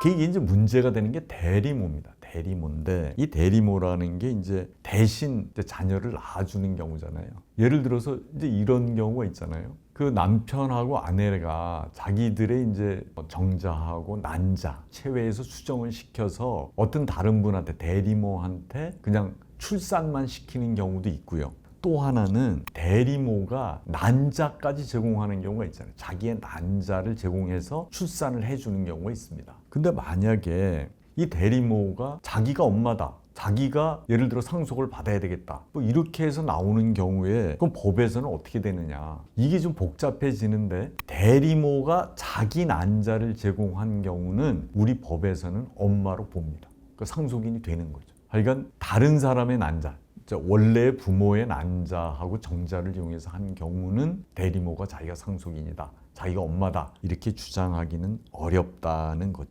그게 이제 문제가 되는 게 대리모입니다. 대리모인데 이 대리모라는 게 이제 대신 이제 자녀를 낳아주는 경우잖아요. 예를 들어서 이제 이런 경우가 있잖아요. 그 남편하고 아내가 자기들의 이제 뭐 정자하고 난자 체외에서 수정을 시켜서 어떤 다른 분한테 대리모한테 그냥 출산만 시키는 경우도 있고요. 또 하나는 대리모가 난자까지 제공하는 경우가 있잖아요. 자기의 난자를 제공해서 출산을 해주는 경우가 있습니다. 근데 만약에 이 대리모가 자기가 엄마다. 자기가 예를 들어 상속을 받아야 되겠다. 뭐 이렇게 해서 나오는 경우에 그럼 법에서는 어떻게 되느냐. 이게 좀 복잡해지는데 대리모가 자기 난자를 제공한 경우는 우리 법에서는 엄마로 봅니다. 그 상속인이 되는 거죠. 하여간 다른 사람의 난자, 저 원래 부모의 난자하고 정자를 이용해서 한 경우는 대리모가 자기가 상속인이다, 자기가 엄마다 이렇게 주장하기는 어렵다는 거죠.